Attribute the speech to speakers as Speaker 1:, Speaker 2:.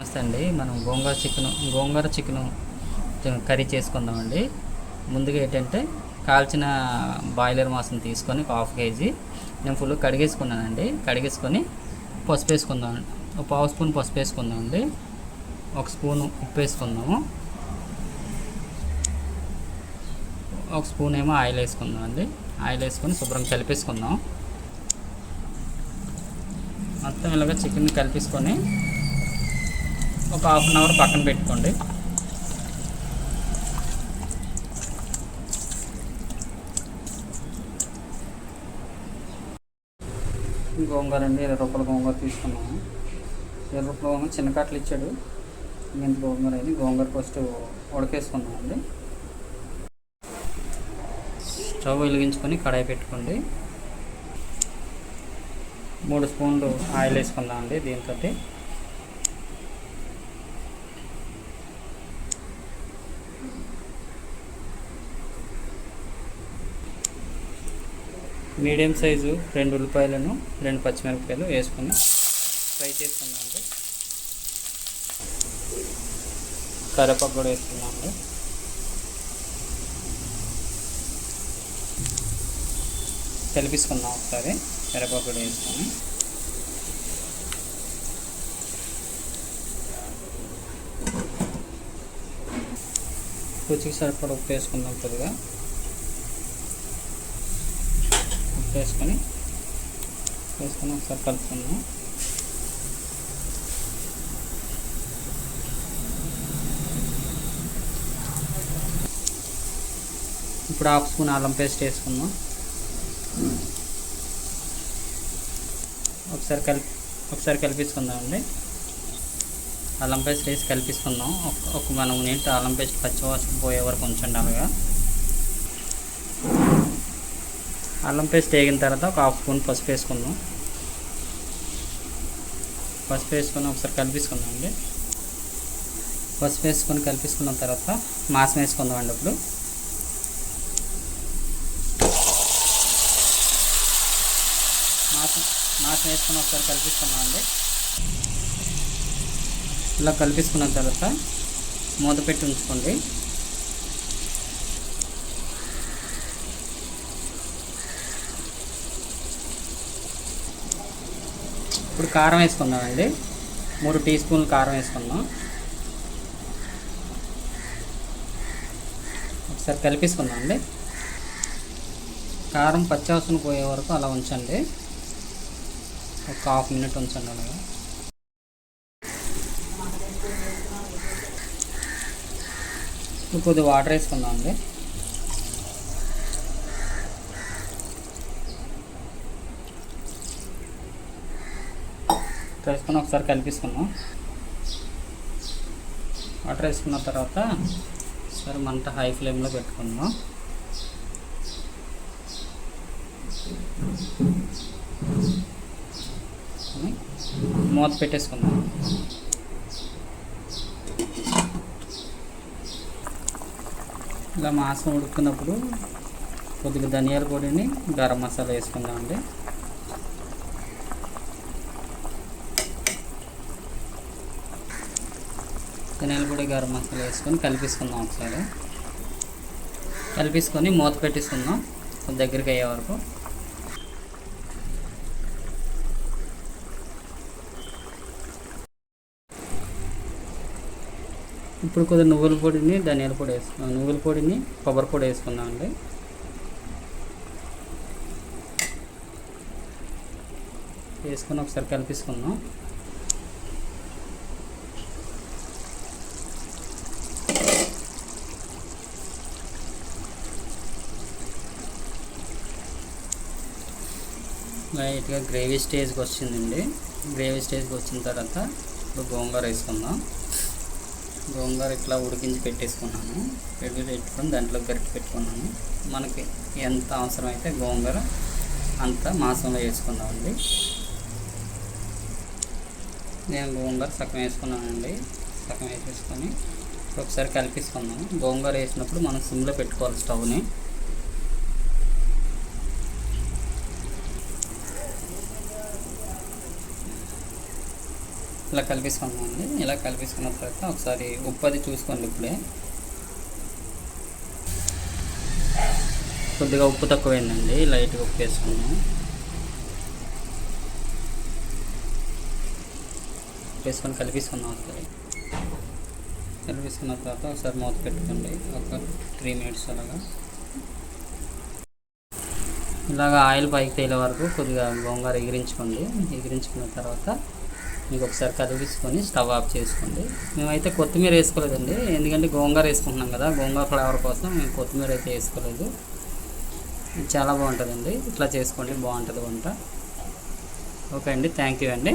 Speaker 1: నమస్తే అండి. మనం gongura chicken gongura chicken curry చేసుకుందామండి. ముందుగా ఏంటంటే కాల్చిన బాయిలర్ మాసం తీసుకొని ఒక హాఫ్ కేజీ నేను ఫుల్ కడిగేసుకున్నానండి. కడిగేసుకొని పసుపు వేసుకుందాం ఒక పావు స్పూన్ పసుపు వేసుకుందామండి. ఒక స్పూన్ ఉప్పు వేసుకుందాము. ఒక స్పూన్ ఏమో ఆయిల్ వేసుకుందామండి. ఆయిల్ వేసుకొని శుభ్రం కలిపేసుకుందాం. మొత్తం ఇలాగ చికెన్ కలిపేసుకొని ఒక హాఫ్ అన్ అవర్ పక్కన పెట్టుకోండి. గోంగూర అండి ఇరవై రూపాయల గోంగూర తీసుకున్నాము. ఇరవై రూపాయల గోంగూర చిన్న కట్టలు ఇచ్చాడు. ఇంత గోంగూర అయింది? గోంగూర ఫస్ట్ ఉడకేసుకున్నామండి అండి స్టవ్ వెలిగించుకొని కడాయి పెట్టుకోండి. మూడు స్పూన్లు ఆయిల్ వేసుకుందామండి దీంతో మీడియం సైజు రెండు ఉల్లిపాయలను రెండు పచ్చిమిరపకాయలు వేసుకొని ఫ్రై చేసుకున్నాము కరివేపాకు కూడా వేసుకున్నాము కలిపిసుకుందాం ఒకసారి. కరివేపాకు కూడా వేసుకొని. రుచికి సరిపడ ఉప్పు వేసుకుందాం కొద్దిగా. ఉప్పు వేసుకొని వేసుకొని ఒకసారి కలుపుకుందాం. ఇప్పుడు హాఫ్ స్పూన్ అల్లం పేస్ట్ వేసుకుందాం. ఒకసారి కలిపి ఒకసారి కలిపించుకుందామండి అల్లం పేస్ట్ వేసి కలిపించుకుందాం ఒక- ఒక మనం నీటి అల్లం పేస్ట్ పచ్చివాసన పోయే వరకు ఉంచండి అలాగా. అల్లం పేస్ట్ వేగిన తర్వాత ఒక హాఫ్ స్పూన్ పసుపు వేసుకుందాం. పసుపు వేసుకొని ఒకసారి కలిపించుకుందాం అండి. పసుపు వేసుకొని కలిపించుకున్న తర్వాత మాసం వేసుకుందాం అండి ఇప్పుడు. మాసం మాసం వేసుకొని ఒకసారి కలిపిస్తున్నాం అండి. ఇలా కలిపించుకున్న తర్వాత మూత పెట్టి ఉంచుకోండి. ఇప్పుడు కారం వేసుకుందామండి. మూడు టీ స్పూన్లు కారం వేసుకుందాం. ఒకసారి కలిపేసుకుందాం అండి కారం పచ్చివాసన పోయే వరకు అలా ఉంచండి. ఒక హాఫ్ మినిట్ ఉంచండి అలాగా. ఇప్పుడు కొద్దిగా వాటర్ వేసుకుందాం అండి వేసుకొని ఒకసారి కలిపిస్తున్నాం వాటర్ వేసుకున్న తర్వాత సరే మంట హై ఫ్లేమ్లో పెట్టుకుందాం. మూత పెట్టేసుకుందాం. ఇలా మాసం ఉడుకున్నప్పుడు కొద్దిగా ధనియాల పొడిని గరం మసాలా వేసుకుందాం అండి ధనియాల పొడి గరం మసాలా వేసుకొని కలిపేసుకుందాం ఒకసారి. కలిపేసుకొని మూత పెట్టేసుకుందాం. దగ్గరికి అయ్యే వరకు. ఇప్పుడు కొద్దిగా నువ్వుల పొడిని ధనియాల పొడి వేసుకున్నాం నువ్వుల పొడిని కొబ్బరి పొడి వేసుకుందాం అండి. వేసుకొని ఒకసారి కలిపేసుకుందాం. లైట్గా గ్రేవీ స్టేజ్కి వచ్చిందండి. గ్రేవీ స్టేజ్కి వచ్చిన తర్వాత ఇప్పుడు గోంగూర వేసుకుందాం. గోంగూర ఇట్లా ఉడికించి పెట్టేసుకున్నాను. పెట్టి పెట్టుకొని దాంట్లో గరిటి పెట్టుకున్నాను. మనకి ఎంత అవసరమైతే గోంగూర అంత మాసంలో వేసుకుందామండి. నేను గోంగూర సగం వేసుకున్నానండి. సగం వేసేసుకొని ఒకసారి కలిపేసుకుందాం. గోంగూర వేసినప్పుడు మనం సిమ్లో పెట్టుకోవాలి స్టవ్ని. ఇలా కలిపేసుకున్నామండి ఇలా కలిపేసుకున్న తర్వాత ఒకసారి ఉప్పు అది చూసుకోండి ఇప్పుడే. కొద్దిగా ఉప్పు తక్కువైందండి. లైట్గా ఉప్పు వేసుకున్నాం వేసుకొని కలిపిస్తున్నాం ఒకసారి. కలిపిస్తున్న తర్వాత ఒకసారి మూత పెట్టుకోండి. ఒక త్రీ మినిట్స్ అలాగా. ఇలాగ ఆయిల్ పైకి తేలే వరకు కొద్దిగా గోంగూర ఎగిరించుకోండి. ఎగిరించుకున్న తర్వాత మీకు ఒకసారి కదిపించుకొని స్టవ్ ఆఫ్ చేసుకోండి. మేమైతే కొత్తిమీర వేసుకోలేదండి. ఎందుకంటే గోంగూర వేసుకుంటున్నాం కదా గోంగూర ఫ్లేవర్ కోసం మేము కొత్తిమీర అయితే వేసుకోలేదు. చాలా బాగుంటుందండి. ఇట్లా చేసుకోండి బాగుంటుంది వంట. ఓకే అండి. థ్యాంక్ యూ అండి.